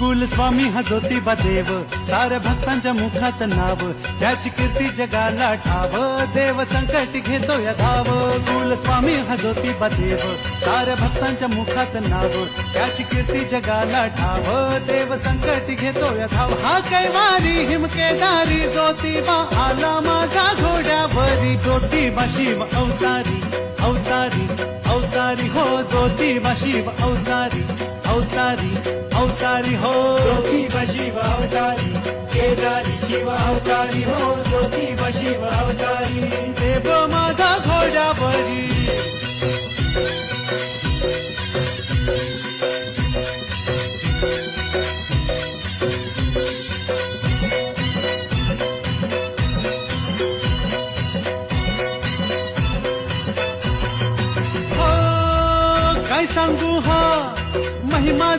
कुलस्वामी हा ज्योतिबा देव. साऱ्या भक्तांच्या मुखात नाव. त्याची कीर्ती जगाला ठाव. देव संकट घेतो या धाव. कुलस्वामी हा ज्योतिबा देव. साऱ्या भक्तांच्या मुखात नाव. त्याची कीर्ती जगाला ठाव. देव संकट घेतो या धाव. हा कैवारी हिमकेदारी ज्योतिबा आला माझा घोड्यावरी. ज्योतिबा शिव अवतारी अवतारी अवतारी. हो ज्योतिबा शिव अवतारी. अवतारी अवतारी हो. ज्योती शिव अवतारी केदारी शिव अवतारी हो. ज्योती शिव अवतारी. काय सांगू हा महिमा